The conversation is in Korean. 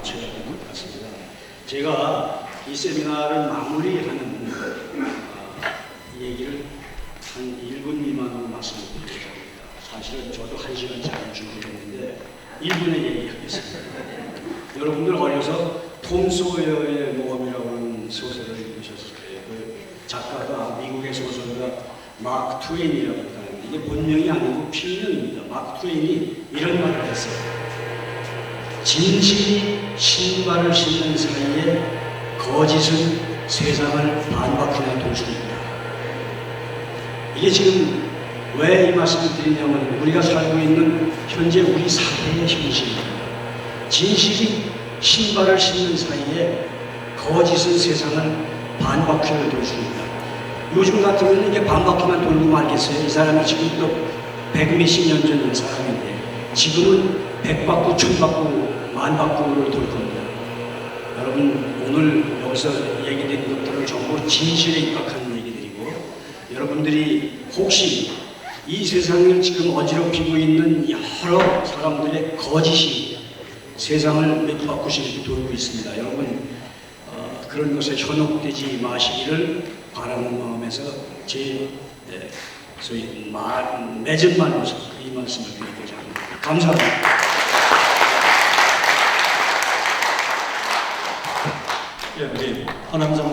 맞춰야 될것 같습니다. 제가 이 세미나를 마무리하는 어, 얘기를 한 1분 미만으로 말씀드리려고 합니다. 사실은 저도 1시간짜리 준비했는데 1분에 얘기하겠습니다. 여러분들 어려서 톰 소여의 모험이라고 하는 소설을 읽으셨을 거예요. 그 작가가 미국의 소설가 마크 트웨인이라고 하는데 이게 본명이 아니고 필명입니다. 마크 트웨인이 이런 말을 했어요. 진실이 신발을 신는 사이에 거짓은 세상을 수 있다. 이게 지금 왜 이 말씀을 드리냐면 우리가 살고 있는 현재 우리 사회의 현실입니다. 진실이 신발을 신는 사이에 거짓은 세상을 반바퀴를 돌수 있다. 요즘 같으면 이게 반바퀴만 돌고 말겠어요. 이 사람이 지금 또 백몇십 년 전인 사람인데 지금은 백바퀴, 천바퀴, 만바퀴를 돌 겁니다. 여러분 오늘 여기서 얘기된 것들은 전부 진실에 입각하는 얘기들이고 여러분들이 혹시 이 세상을 지금 어지럽히고 있는 여러 사람들의 거짓이 세상을 이렇게 돌고 있습니다. 여러분 어, 그런 것에 현혹되지 마시기를 바라는 마음에서 제 에, 소위 말, 맺은 말로서 이 말씀을 드리고자 합니다. 감사합니다. 예, 우리 허남정